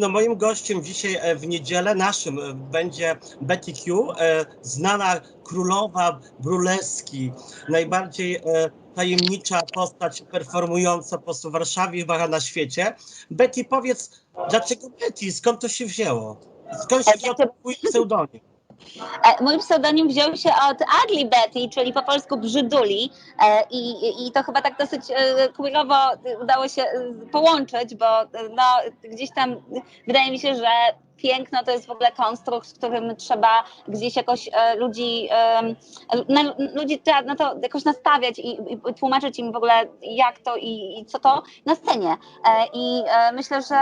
No moim gościem dzisiaj e, w niedzielę naszym e, będzie Betty Q, e, znana królowa bruleski, najbardziej tajemnicza postać performująca po prostu w Warszawie i na świecie. Betty, powiedz, dlaczego Betty? Skąd to się wzięło? Skąd się wziął twój pseudonim? E, Mój pseudonim wziął się od Ugly Betty, czyli po polsku Brzyduli E, i, i- to chyba tak dosyć e, queerowo udało się połączyć, bo no, gdzieś tam wydaje mi się, że piękno to jest w ogóle konstrukt, w którym trzeba gdzieś jakoś ludzi, na, ludzi na to jakoś nastawiać i, i tłumaczyć im w ogóle jak to i, i co to na scenie. I myślę, że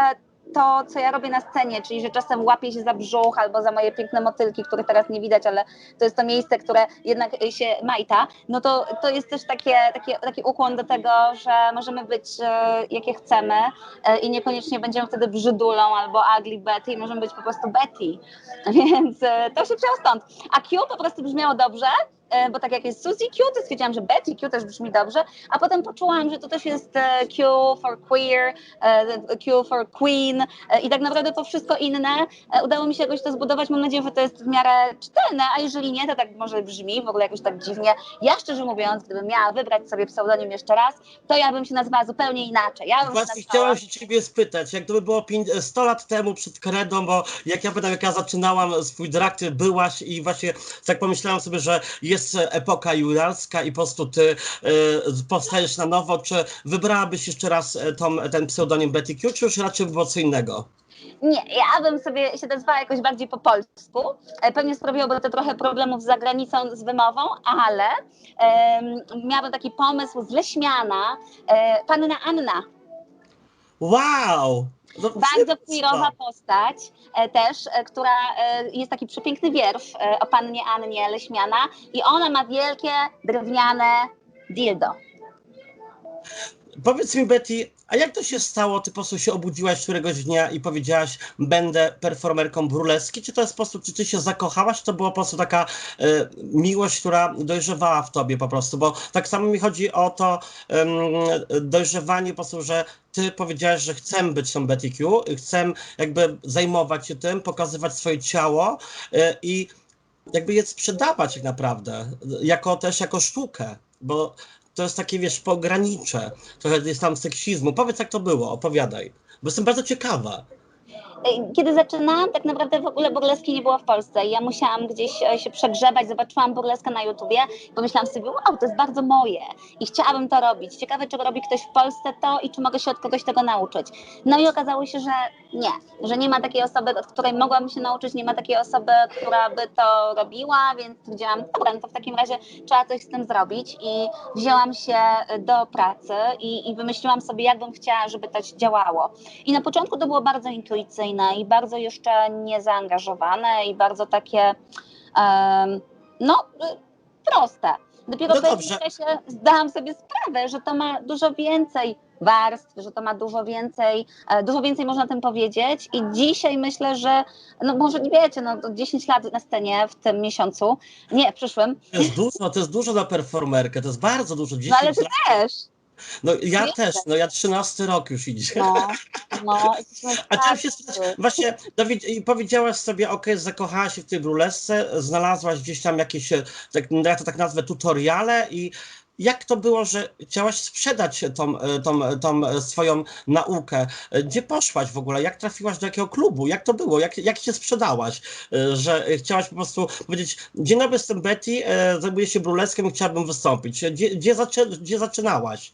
to, co ja robię na scenie, czyli że czasem łapię się za brzuch albo za moje piękne motylki, których teraz nie widać, ale to jest to miejsce, które jednak się majta, no to, to jest też takie, takie, taki ukłon do tego, że możemy być e, jakie chcemy e, i niekoniecznie będziemy wtedy brzydulą albo ugly Betty, możemy być po prostu Betty, więc e, to się wzięło stąd. A Q po prostu brzmiało dobrze, bo tak jak jest Suzy Q, to stwierdziłam, że Betty Q też brzmi dobrze, a potem poczułam, że to też jest e, Q for queer, e, Q for queen e, i tak naprawdę to wszystko inne e, udało mi się jakoś to zbudować. Mam nadzieję, że to jest w miarę czytelne, a jeżeli nie, to tak może brzmi w ogóle jakoś tak dziwnie. Ja szczerze mówiąc, gdybym miała wybrać sobie pseudonim jeszcze raz, to ja bym się nazwała zupełnie inaczej. Ja bym się Właśnie nazwała... chciałem się ciebie spytać, jak to by było pięć- 100 lat temu przed kredą, bo jak ja pamiętam, jak ja zaczynałam swój drag, byłaś i właśnie tak pomyślałam sobie, że jest epoka juralska i po prostu ty e, powstajesz na nowo, czy wybrałabyś jeszcze raz e, tą, ten pseudonim Betty Q, czy już raczej by było co innego? Nie, ja bym sobie się nazwała jakoś bardziej po polsku. E, Pewnie sprawiłoby to trochę problemów z zagranicą, z wymową, ale em, miałabym taki pomysł z Leśmiana, e, panna Anna. Wow! No, Bardzo queerowa postać e, też, e, która e, jest taki przepiękny wiersz o pannie Annie Leśmiana i ona ma wielkie drewniane dildo. Powiedz mi, Betty, a jak to się stało? Ty po prostu się obudziłaś któregoś dnia i powiedziałaś, będę performerką burleski? Czy to jest po prostu, czy ty się zakochałaś? Czy to była po prostu taka e, miłość, która dojrzewała w tobie po prostu? Bo tak samo mi chodzi o to em, dojrzewanie po prostu, że ty powiedziałaś, że chcę być tą Betty Q, chcę jakby zajmować się tym, pokazywać swoje ciało e, i jakby je sprzedawać tak naprawdę, jako też jako sztukę, bo to jest takie, wiesz, pogranicze, trochę jest tam seksizmu. Powiedz, jak to było, opowiadaj, bo jestem bardzo ciekawa. Kiedy zaczynałam, tak naprawdę w ogóle burleski nie było w Polsce ja musiałam gdzieś e, się przegrzebać, zobaczyłam burleskę na YouTubie i pomyślałam sobie, wow, to jest bardzo moje i chciałabym to robić. Ciekawe, czy robi ktoś w Polsce to i czy mogę się od kogoś tego nauczyć. No i okazało się, że nie, że nie ma takiej osoby, od której mogłabym się nauczyć, nie ma takiej osoby, która by to robiła, więc powiedziałam, dobra, no to w takim razie trzeba coś z tym zrobić i wzięłam się do pracy i, i wymyśliłam sobie, jak bym chciała, żeby to działało. I na początku to było bardzo intuicyjne i bardzo jeszcze niezaangażowane i bardzo takie, em, no, y, proste. Dopiero No po dobrze. jakimś czasie zdałam sobie sprawę, że to ma dużo więcej warstw, że to ma dużo więcej, e, dużo więcej można o tym powiedzieć i dzisiaj myślę, że, no może nie wiecie, no to 10 lat na scenie w tym miesiącu, nie, w przyszłym, To jest dużo, to jest dużo na performerkę, to jest bardzo dużo, 10 no ale ty lat. też, No ja też, no ja 13 rok już idzie. no, no. A chciałam się właśnie i powiedziałaś sobie, ok, zakochałaś się w tej brulesce, znalazłaś gdzieś tam jakieś, e, tak, ja to tak nazwę, tutoriale i jak to było, że chciałaś sprzedać tą, e, tą, tą swoją naukę? E, Gdzie poszłaś w ogóle? Jak trafiłaś do jakiego klubu? Jak to było? Jak, jak się sprzedałaś? Że chciałaś po prostu powiedzieć, dzień dobry, jestem Betty, zajmuję się bruleskiem i chciałabym wystąpić. Gdzie, gdzie, zaczę, gdzie zaczynałaś?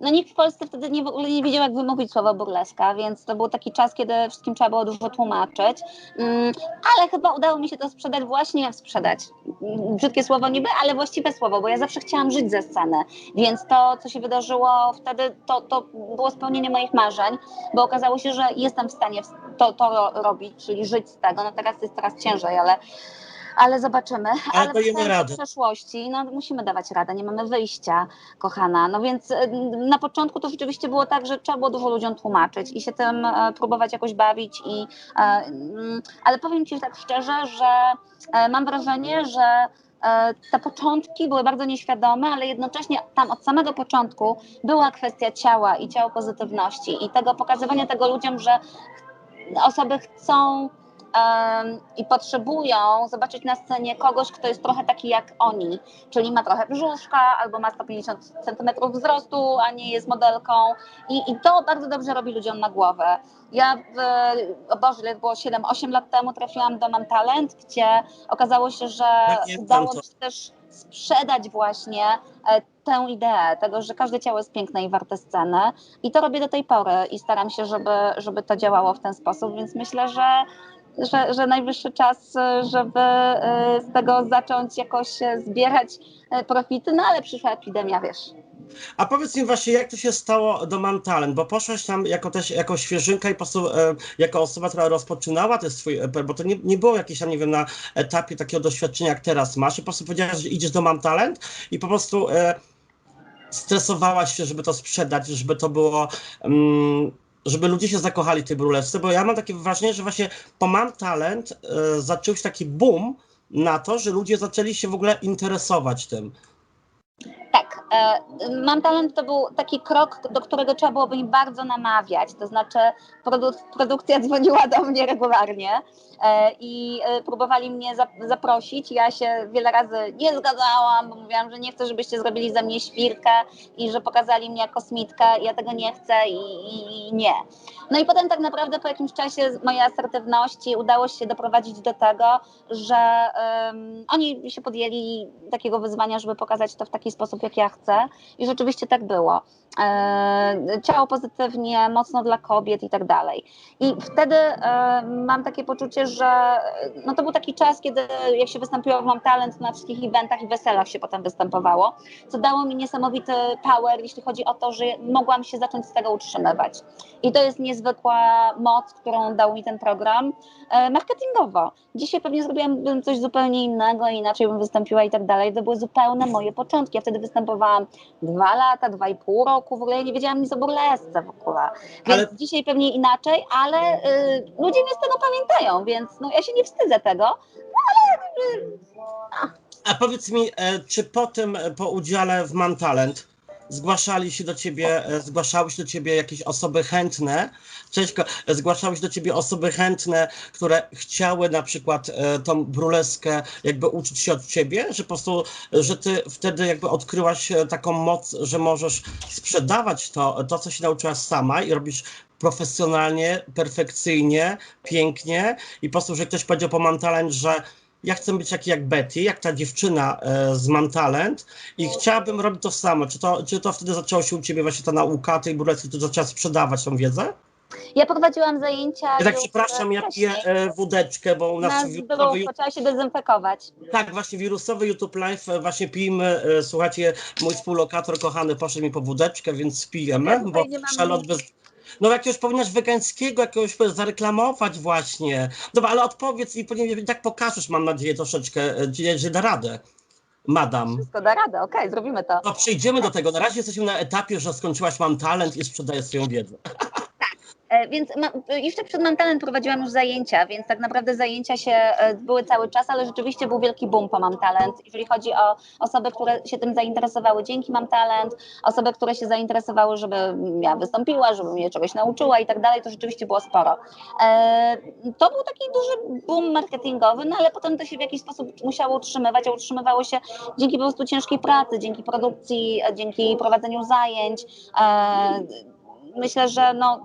No nikt w Polsce wtedy nie, w ogóle nie wiedział, jak wymówić słowo burleska, więc to był taki czas, kiedy wszystkim trzeba było dużo tłumaczyć. Mm, ale chyba udało mi się to sprzedać właśnie, sprzedać. Mm, Brzydkie słowo niby, ale właściwe słowo, bo ja zawsze chciałam żyć ze sceny. Więc to, co się wydarzyło wtedy, to, to było spełnienie moich marzeń, bo okazało się, że jestem w stanie to, to ro- robić, czyli żyć z tego. No teraz jest coraz ciężej, ale. Ale zobaczymy. Ale do radę. przeszłości, no musimy dawać radę, nie mamy wyjścia kochana. No więc e, na początku to rzeczywiście było tak, że trzeba było dużo ludziom tłumaczyć i się tym e, próbować jakoś bawić. I, e, mm, ale powiem Ci tak szczerze, że e, mam wrażenie, że te początki były bardzo nieświadome, ale jednocześnie tam od samego początku była kwestia ciała i ciało pozytywności i tego pokazywania tego ludziom, że osoby chcą i potrzebują zobaczyć na scenie kogoś, kto jest trochę taki jak oni, czyli ma trochę brzuszka albo ma 150 cm wzrostu, a nie jest modelką. I, i to bardzo dobrze robi ludziom na głowę. Ja, w, o Boże, było? 7-8 lat temu trafiłam do Mam Talent, gdzie okazało się, że Pamiętam udało mi się też sprzedać właśnie e, tę ideę tego, że każde ciało jest piękne i warte sceny. I to robię do tej pory i staram się, żeby, żeby to działało w ten sposób, więc myślę, że że, że najwyższy czas, e, żeby e, z tego zacząć jakoś e, zbierać profity, no ale przyszła epidemia, wiesz. A powiedz mi właśnie, jak to się stało do Mam Talent, bo poszłaś tam jako też jako świeżynka i po prostu e, jako osoba, która rozpoczynała ten swój, bo to nie, nie było jakieś tam, nie wiem, na etapie takiego doświadczenia, jak teraz masz i po prostu powiedziałaś, że idziesz do Mam Talent i po prostu e, stresowałaś się, żeby to sprzedać, żeby to było... Mm, żeby ludzie się zakochali w tej brulewce, bo ja mam takie wrażenie, że właśnie po Mam Talent e, zaczął się taki boom na to, że ludzie zaczęli się w ogóle interesować tym. Tak, Mam Talent to był taki krok, do którego trzeba byłoby mi bardzo namawiać, to znaczy produ- produkcja dzwoniła do mnie regularnie e, i e, próbowali mnie zap- zaprosić, ja się wiele razy nie zgadzałam, bo mówiłam, że nie chcę, żebyście zrobili ze mnie świrkę i że pokazali mnie kosmitkę, ja tego nie chcę i, i, i nie. No i potem tak naprawdę po jakimś czasie mojej asertywności udało się doprowadzić do tego, że em, oni się podjęli takiego wyzwania, żeby pokazać to w taki sposób, jak ja chcę. I rzeczywiście tak było. E, ciało pozytywnie, mocno dla kobiet i tak dalej. I wtedy e, mam takie poczucie, że no to był taki czas, kiedy jak się wystąpiło w Mam Talent na wszystkich eventach i weselach się potem występowało, co dało mi niesamowity power, jeśli chodzi o to, że mogłam się zacząć z tego utrzymywać. I to jest niezwykła moc, którą dał mi ten program e, marketingowo. Dzisiaj pewnie zrobiłabym coś zupełnie innego, inaczej bym wystąpiła i tak dalej. To były zupełne moje początki. Ja wtedy występowałam dwa lata, dwa i pół roku, w ogóle ja nie wiedziałam nic o burlesce w ogóle. Więc Ale- dzisiaj pewnie inaczej, ale y, ludzie mnie z tego pamiętają, więc no, ja się nie wstydzę tego. A powiedz mi, e, czy po tym, e, po udziale w Mam Talent, zgłaszali się do ciebie, e, zgłaszały się do ciebie jakieś osoby chętne, Cześćko, e, zgłaszały się do ciebie osoby chętne, które chciały na przykład e, tą bruleskę jakby uczyć się od ciebie, że po prostu, że ty wtedy jakby odkryłaś e, taką moc, że możesz sprzedawać to, to co się nauczyłaś sama i robisz profesjonalnie, perfekcyjnie, pięknie. I po prostu, że ktoś powiedział po Mam Talent, że ja chcę być taki jak Betty, jak ta dziewczyna e, z Mam Talent i chciałabym robić to samo. Czy to, czy to wtedy zaczęło się u ciebie właśnie ta nauka tej burlesy, ty zaczęłaś sprzedawać tą wiedzę? Ja prowadziłam zajęcia. Ja tak przepraszam, ja piję e, wódeczkę, bo u nas, Nas było, trzeba się dezynfekować. tak, właśnie wirusowy YouTube Live, e, właśnie pijmy, e, słuchajcie, mój współlokator kochany poszedł mi po wódeczkę, więc pijemy, Ja bo nic. bez... No jakiegoś powinnaś wegańskiego jakiegoś zareklamować właśnie. Dobra, ale odpowiedz mi, powinien tak pokażesz, mam nadzieję, troszeczkę, e, że że da radę. Madam. Wszystko da radę, okej, zrobimy to. No przejdziemy do tego. Na razie jesteśmy na etapie, że skończyłaś Mam Talent i sprzedajesz swoją wiedzę. E, Więc ma, jeszcze przed Mam prowadziłam już zajęcia, więc tak naprawdę zajęcia się e, były cały czas, ale rzeczywiście był wielki boom po Mam Talent, jeżeli chodzi o osoby, które się tym zainteresowały dzięki Mam Talent, osoby, które się zainteresowały, żeby ja wystąpiła, żeby mnie czegoś nauczyła i tak dalej, to rzeczywiście było sporo. E, To był taki duży boom marketingowy, no ale potem to się w jakiś sposób musiało utrzymywać, a utrzymywało się dzięki po prostu ciężkiej pracy, dzięki produkcji, dzięki prowadzeniu zajęć. Myślę, że no,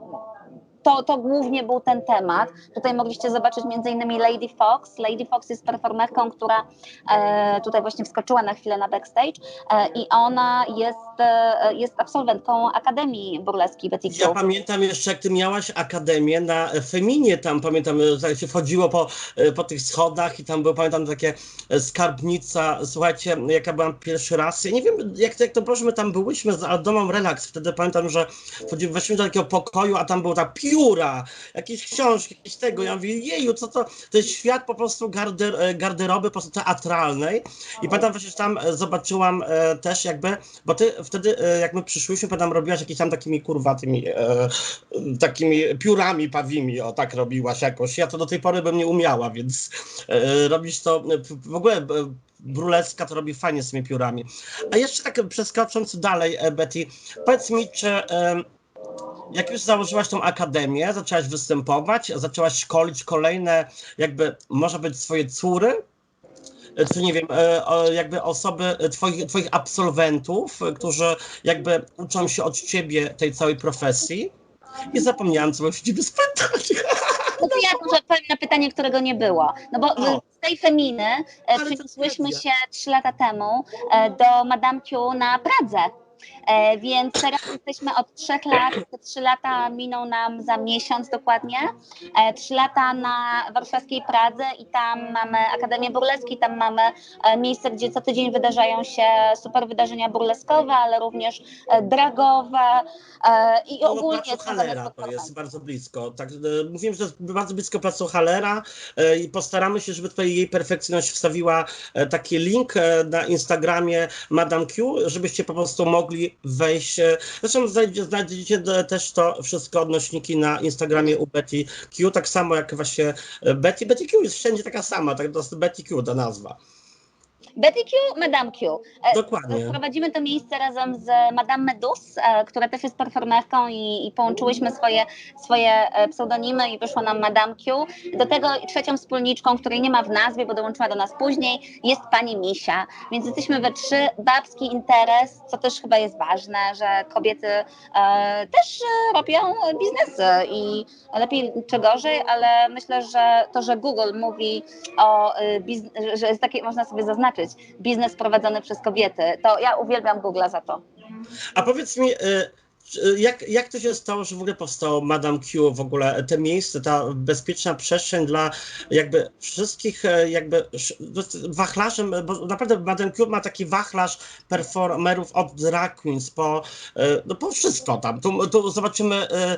to, to głównie był ten temat. Tutaj mogliście zobaczyć innymi Lady Fox. Lady Fox jest performerką, która e, tutaj właśnie wskoczyła na chwilę na backstage e, i ona jest, e, jest absolwentką Akademii Burleski Betty Ja pamiętam jeszcze, jak ty miałaś akademię na Feminie, tam pamiętam, jak się wchodziło po, e, po tych schodach i tam było, pamiętam, takie e, skarbnica. Słuchajcie, jak ja byłam pierwszy raz, ja nie wiem, jak, jak to proszę, my tam byłyśmy z Aldomą Relax, wtedy pamiętam, że wchodzi- weszliśmy do takiego pokoju, a tam była ta pióra, jakieś książki, jakieś tego. Ja mówię, jeju, co to, to jest świat po prostu garder, e, garderoby po prostu teatralnej. I pamiętam właśnie, że tam e, zobaczyłam e, też jakby, bo ty wtedy, jak my przyszłyśmy, pamiętam, robiłaś jakieś tam takimi kurwa tymi, takimi piórami pawimi, o tak robiłaś jakoś. Ja to do tej pory bym nie umiała, więc robisz to, w ogóle bruleska to robi fajnie z tymi piórami. A jeszcze tak przeskacząc dalej, Betty, powiedz mi, czy... Jak już założyłaś tą akademię, zaczęłaś występować, zaczęłaś szkolić kolejne, jakby, może być swoje córy, e, czy nie wiem, e, jakby osoby, e, twoich, twoich absolwentów, którzy jakby uczą się od ciebie tej całej profesji. I zapomniałam, co się ciebie spytać. No to ja może odpowiem na pytanie, którego nie było. No bo O. z tej feminy trudne. się trzy lata temu do Madame Q na Pradze. E, więc teraz jesteśmy od trzech lat. Te trzy lata miną nam za miesiąc dokładnie. E, trzy lata na warszawskiej Pradze i tam mamy Akademię Burleski, tam mamy e, miejsce, gdzie co tydzień wydarzają się super wydarzenia burleskowe, ale również dragowe i No, ogólnie placu związane z Halera to jest bardzo blisko. Tak, mówiłem, że jest bardzo blisko placu Halera i postaramy się, żeby tutaj jej perfekcyjność wstawiła taki link na Instagramie Madame Q, żebyście po prostu mogli wejść. e, Zresztą znajdzie, znajdziecie też to wszystko odnośniki na Instagramie u Betty Q, tak samo jak właśnie e, Betty. Betty Q jest wszędzie taka sama, tak to jest Betty Q ta nazwa. Betty Q, Madame Q. E, Dokładnie. Prowadzimy to miejsce razem z Madame Medus, e, która też jest performerką i, i połączyłyśmy swoje, swoje e, pseudonimy i wyszło nam Madame Q. Do tego trzecią wspólniczką, której nie ma w nazwie, bo dołączyła do nas później, jest pani Misia. Więc jesteśmy we trzy, babski interes, co też chyba jest ważne, że kobiety e, też robią biznesy i lepiej czy gorzej, ale myślę, że to, że Google mówi o y, biznes, że jest takie, można sobie zaznaczyć, biznes prowadzony przez kobiety, to ja uwielbiam Google'a za to. A powiedz mi, y, jak, jak to się stało, że w ogóle powstało Madame Q, w ogóle te miejsce, ta bezpieczna przestrzeń dla jakby wszystkich e, jakby jest wachlarzem, bo naprawdę Madame Q ma taki wachlarz performerów od drag queens po, e, no po wszystko tam. Tu, tu zobaczymy e,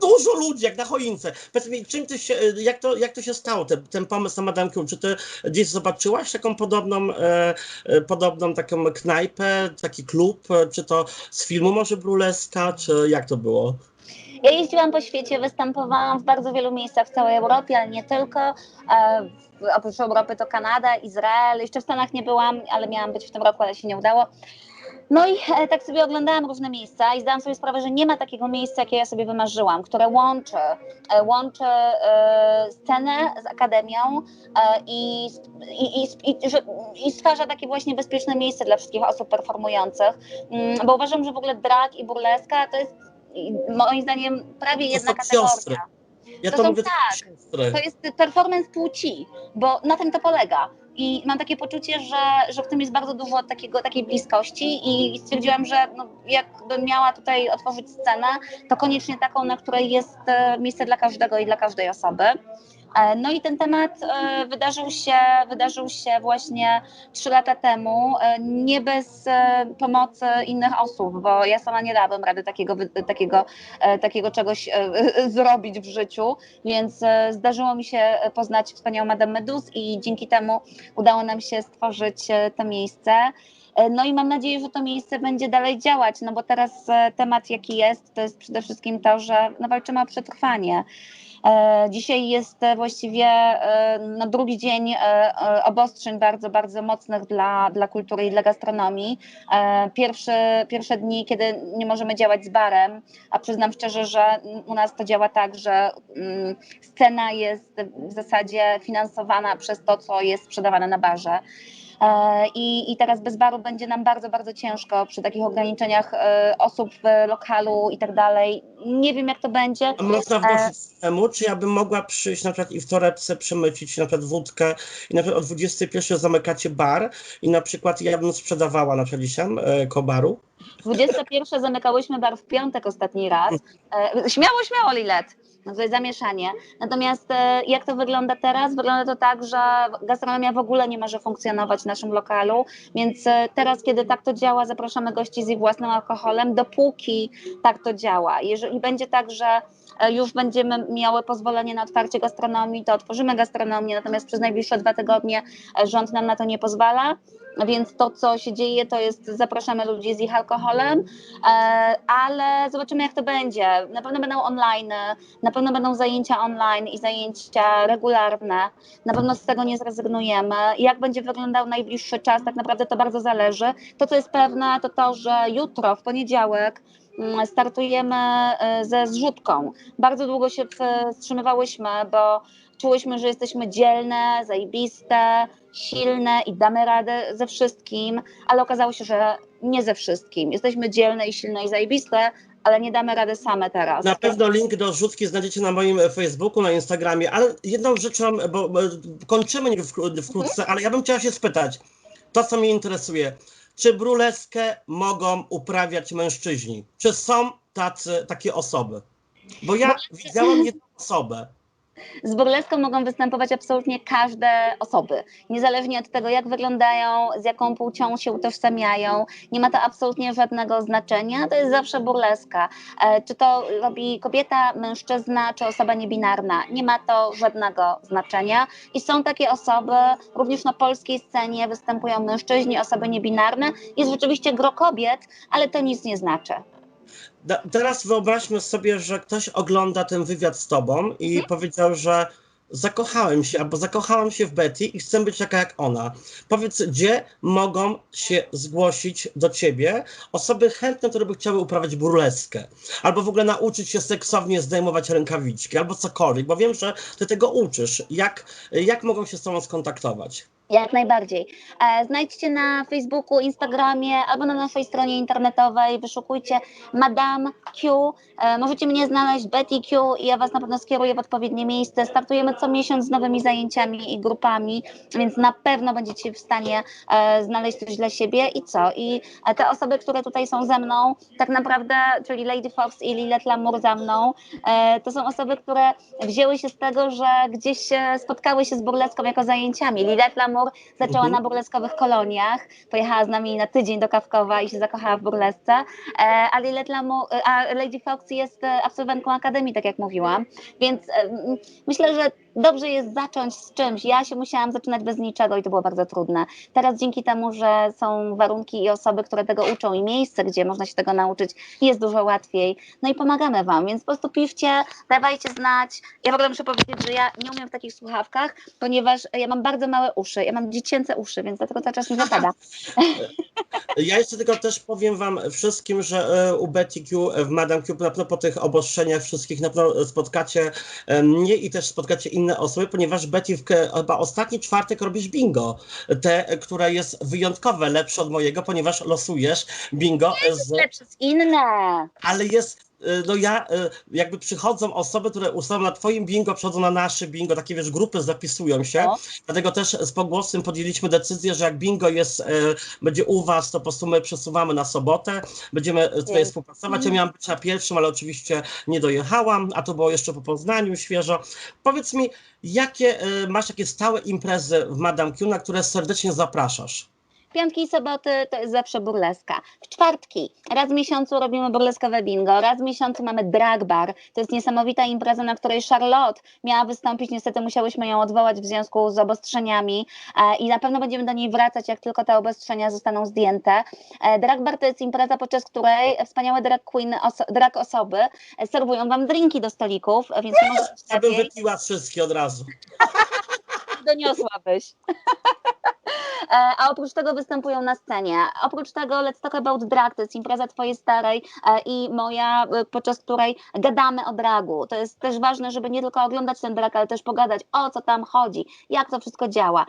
dużo ludzi, jak na choince. Powiedz mi, czym ty się, jak to, jak to się stało, ten, ten pomysł na Madame Q? Czy ty gdzieś zobaczyłaś taką podobną, podobną taką knajpę, taki klub, czy to z filmu może Bruleska, czy jak to było? Ja jeździłam po świecie, występowałam w bardzo wielu miejscach w całej Europie, ale nie tylko. E, oprócz Europy to Kanada, Izrael, jeszcze w Stanach nie byłam, ale miałam być w tym roku, ale się nie udało. No i e, tak sobie oglądałam różne miejsca i zdałam sobie sprawę, że nie ma takiego miejsca, jakie ja sobie wymarzyłam, które łączy, e, łączy e, scenę z akademią i, i, i, i, że- i stwarza takie właśnie bezpieczne miejsce dla wszystkich osób performujących, Mm, bo uważam, że w ogóle drag i burleska to jest moim zdaniem prawie jedna są kategoria. siostry. Ja To to, są mówię tak. siostry. To jest performance płci, bo na tym to polega. I mam takie poczucie, że, że w tym jest bardzo dużo takiego, takiej bliskości i stwierdziłam, że no, jakbym miała tutaj otworzyć scenę, to koniecznie taką, na której jest e, miejsce dla każdego i dla każdej osoby. E, No i ten temat e, wydarzył się, wydarzył się właśnie trzy lata temu, e, nie bez pomocy innych osób, bo ja sama nie dałabym rady takiego, takiego, takiego czegoś zrobić w życiu, więc zdarzyło mi się poznać wspaniałą Madame Medus i dzięki temu udało nam się stworzyć to miejsce. No i mam nadzieję, że to miejsce będzie dalej działać, no bo teraz temat jaki jest, to jest przede wszystkim to, że no, walczymy o przetrwanie. E, Dzisiaj jest e, właściwie e, no, drugi dzień obostrzeń bardzo, bardzo mocnych dla, dla kultury i dla gastronomii. Pierwsze, pierwsze dni, kiedy nie możemy działać z barem, a przyznam szczerze, że u nas to działa tak, że mm, scena jest w zasadzie finansowana przez to, co jest sprzedawane na barze. E, I, I teraz bez baru będzie nam bardzo, bardzo ciężko przy takich ograniczeniach e, osób w lokalu i tak dalej. Nie wiem, jak to będzie. A można wnosić temu, czy ja bym mogła przyjść na przykład i w torebce przemycić na przykład wódkę i na przykład o 21 zamykacie bar i na przykład ja bym sprzedawała na przykład gdzieś tam e, koło baru. 21 zamykałyśmy bar w piątek ostatni raz. E, śmiało, śmiało, Lilet. No to jest zamieszanie. Natomiast e, jak to wygląda teraz? Wygląda to tak, że gastronomia w ogóle nie może funkcjonować w naszym lokalu, więc e, teraz, kiedy tak to działa, zapraszamy gości z ich własnym alkoholem, dopóki tak to działa. Jeżeli będzie tak, że e, już będziemy miały pozwolenie na otwarcie gastronomii, to otworzymy gastronomię, natomiast przez najbliższe dwa tygodnie rząd nam na to nie pozwala. Więc to, co się dzieje, to jest zapraszamy ludzi z ich alkoholem, ale zobaczymy, jak to będzie. Na pewno będą online, na pewno będą zajęcia online i zajęcia regularne. Na pewno z tego nie zrezygnujemy. Jak będzie wyglądał najbliższy czas, tak naprawdę to bardzo zależy. To, co jest pewne, to to, że jutro, w poniedziałek, mm, startujemy e, ze zrzutką. Bardzo długo się wstrzymywałyśmy, bo czułyśmy, że jesteśmy dzielne, zajebiste, silne i damy radę ze wszystkim, ale okazało się, że nie ze wszystkim. Jesteśmy dzielne i silne i zajebiste, ale nie damy rady same teraz. Na pewno link do rzutki znajdziecie na moim Facebooku, na Instagramie, ale jedną rzeczą, bo, bo kończymy wkrótce, ale ja bym chciała się spytać, to co mnie interesuje, czy bruleskę mogą uprawiać mężczyźni? Czy są tacy, takie osoby? Bo ja widziałam jedną osobę. Z burleską mogą występować absolutnie każde osoby, niezależnie od tego, jak wyglądają, z jaką płcią się utożsamiają. Nie ma to absolutnie żadnego znaczenia, to jest zawsze burleska. E, czy to robi kobieta, mężczyzna, czy osoba niebinarna, nie ma to żadnego znaczenia. I są takie osoby, również na polskiej scenie występują mężczyźni, osoby niebinarne. Jest rzeczywiście gro kobiet, ale to nic nie znaczy. Da, teraz wyobraźmy sobie, że ktoś ogląda ten wywiad z tobą i hmm? powiedział, że zakochałem się albo zakochałam się w Betty i chcę być taka jak ona. Powiedz, gdzie mogą się zgłosić do ciebie osoby chętne, które by chciały uprawiać burleskę, albo w ogóle nauczyć się seksownie zdejmować rękawiczki, albo cokolwiek, bo wiem, że ty tego uczysz. Jak, jak mogą się z tobą skontaktować? Jak najbardziej. E, znajdźcie na Facebooku, Instagramie albo na naszej stronie internetowej, wyszukujcie Madame Q. E, możecie mnie znaleźć Betty Q i ja Was na pewno skieruję w odpowiednie miejsce. Startujemy co miesiąc z nowymi zajęciami i grupami, więc na pewno będziecie w stanie e, znaleźć coś dla siebie i co? I te osoby, które tutaj są ze mną, tak naprawdę, czyli Lady Fox i Lilith Lamour za mną, to są osoby, które wzięły się z tego, że gdzieś spotkały się z burleską jako zajęciami. Lilith Lamour zaczęła mhm. na burleskowych koloniach, pojechała z nami na tydzień do Kawkowa i się zakochała w burlesce, e, a, a Lady Fox jest e, absolwentką Akademii, tak jak mówiłam, więc e, myślę, że dobrze jest zacząć z czymś. Ja się musiałam zaczynać bez niczego i to było bardzo trudne. Teraz dzięki temu, że są warunki i osoby, które tego uczą i miejsce, gdzie można się tego nauczyć, jest dużo łatwiej. No i pomagamy Wam, więc po prostu piszcie, dawajcie znać. Ja w ogóle muszę powiedzieć, że ja nie umiem w takich słuchawkach, ponieważ ja mam bardzo małe uszy, ja mam dziecięce uszy, więc dlatego to czas mi zapada. Ja jeszcze tylko też powiem Wam wszystkim, że e, u Betty Q w Madame Q na pewno po tych obostrzeniach wszystkich na pewno spotkacie mnie i też spotkacie innych inne osoby, ponieważ Betty w chyba ostatni czwartek robisz bingo. Te, które jest wyjątkowe, lepsze od mojego, ponieważ losujesz bingo z... Lepsze z inne. Ale jest no ja, y, jakby przychodzą osoby, które ustawią na twoim bingo, przychodzą na nasze bingo, takie wiesz, grupy zapisują się, no. dlatego też z pogłosem podjęliśmy decyzję, że jak bingo jest, y, będzie u was, to po prostu my przesuwamy na sobotę, będziemy tutaj współpracować, ja miałam być na pierwszym, ale oczywiście nie dojechałam, a to było jeszcze po Poznaniu świeżo. Powiedz mi, jakie masz takie stałe imprezy w Madame Q, na które serdecznie zapraszasz? Piątki i soboty to jest zawsze burleska. W czwartki raz w miesiącu robimy burleskowe bingo, raz w miesiącu mamy drag bar. To jest niesamowita impreza, na której Charlotte miała wystąpić. Niestety musiałyśmy ją odwołać w związku z obostrzeniami e, i na pewno będziemy do niej wracać, jak tylko te obostrzenia zostaną zdjęte. E, drag bar to jest impreza, podczas której wspaniałe drag queen, oso drag osoby serwują wam drinki do stolików, więc nie możecie... Ja bym wypiła wszystkie od razu. Doniosłabyś. E, a oprócz tego występują na scenie. Oprócz tego Let's Talk About Drag, to jest impreza twojej starej e, i moja, e, podczas której gadamy o dragu. To jest też ważne, żeby nie tylko oglądać ten drag, ale też pogadać o co tam chodzi, jak to wszystko działa.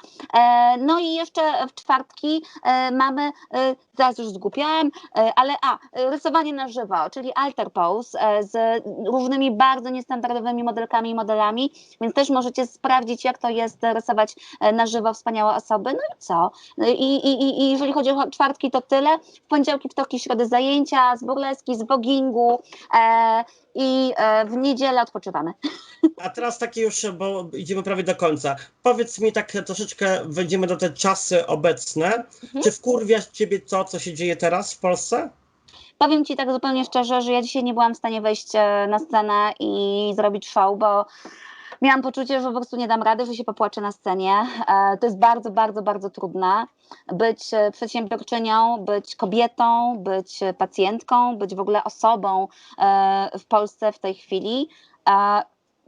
No i jeszcze w czwartki mamy, zaraz już zgupiałem, ale a, rysowanie na żywo, czyli alter pose z różnymi bardzo niestandardowymi modelkami i modelami, więc też możecie sprawdzić, jak to jest rysować na żywo wspaniałe osoby. No co? I, i, I jeżeli chodzi o czwartki, to tyle. W poniedziałki, wtorki, środy zajęcia z burleski, z bogingu e, i e, w niedzielę odpoczywamy. A teraz takie już, bo idziemy prawie do końca. Powiedz mi tak troszeczkę, wejdziemy do te czasy obecne. Mhm. Czy wkurwia ciebie to, co się dzieje teraz w Polsce? Powiem Ci tak zupełnie szczerze, że ja dzisiaj nie byłam w stanie wejść e, na scenę i zrobić show, bo miałam poczucie, że po prostu nie dam rady, że się popłaczę na scenie. E, to jest bardzo, bardzo, bardzo trudne. Być e, przedsiębiorczynią, być kobietą, być pacjentką, być w ogóle osobą e, w Polsce w tej chwili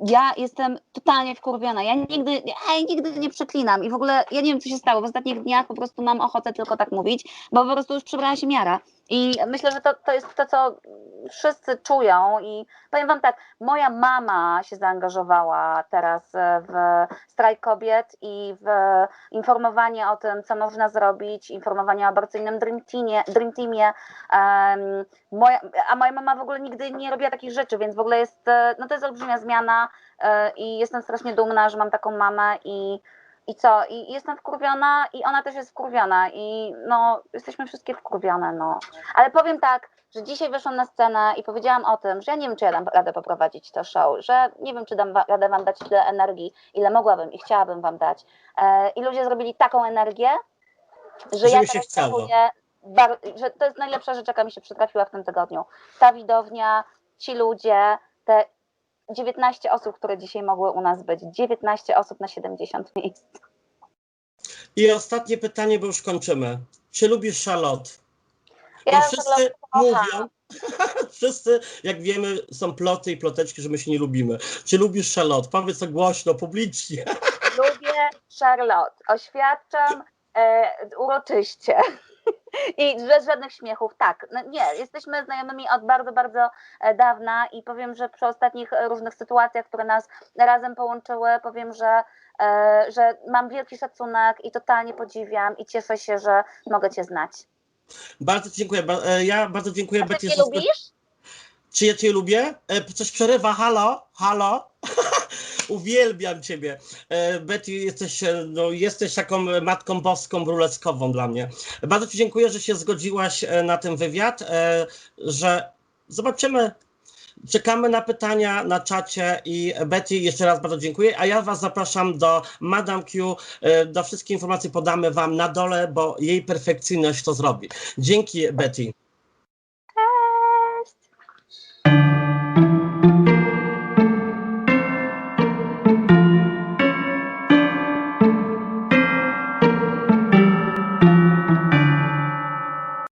ja jestem totalnie wkurwiona. Ja nigdy, ja nigdy nie przeklinam i w ogóle ja nie wiem, co się stało. W ostatnich dniach po prostu mam ochotę tylko tak mówić, bo po prostu już przybrała się miara. I myślę, że to, to jest to, co wszyscy czują. I powiem Wam tak, moja mama się zaangażowała teraz w strajk kobiet i w informowanie o tym, co można zrobić, informowanie o aborcyjnym Dream Teamie. Dream teamie. Moja, a moja mama w ogóle nigdy nie robiła takich rzeczy, więc w ogóle jest, e, no to jest olbrzymia zmiana e, i jestem strasznie dumna, że mam taką mamę i i co? I jestem wkurwiona i ona też jest wkurwiona i no, jesteśmy wszystkie wkurwione, no. Ale powiem tak, że dzisiaj weszłam na scenę i powiedziałam o tym, że ja nie wiem, czy ja dam radę poprowadzić to show, że nie wiem, czy dam radę wam dać tyle energii, ile mogłabym i chciałabym wam dać. E, I ludzie zrobili taką energię, że ja teraz czuję, że to jest najlepsza rzecz, jaka mi się przytrafiła w tym tygodniu. Ta widownia, ci ludzie, te 19 osób, które dzisiaj mogły u nas być. 19 osób na 70 miejsc. I ostatnie pytanie, bo już kończymy. Czy lubisz? Bo Ja wszyscy mówią, wszyscy, jak wiemy, są ploty i ploteczki, że my się nie lubimy. Czy lubisz Charlotte? Powiedz to głośno, publicznie. Lubię Charlotte. Oświadczam e, uroczyście. I bez żadnych śmiechów, tak. No nie, jesteśmy znajomymi od bardzo, bardzo e, dawna i powiem, że przy ostatnich e, różnych sytuacjach, które nas razem połączyły, powiem, że, e, że mam wielki szacunek i totalnie podziwiam i cieszę się, że mogę Cię znać. Bardzo dziękuję. Ja bardzo dziękuję A Ty mnie lubisz? Czy ja cię lubię? Coś przerywa. Halo? Halo? Uwielbiam ciebie. E, Betty, jesteś, e, no, jesteś taką matką boską, bruleskową dla mnie. Bardzo ci dziękuję, że się zgodziłaś e, na ten wywiad, że zobaczymy. Czekamy na pytania na czacie i Betty, jeszcze raz bardzo dziękuję, a ja Was zapraszam do Madame Q. Do wszystkich informacji podamy Wam na dole, bo jej perfekcyjność to zrobi. Dzięki Betty.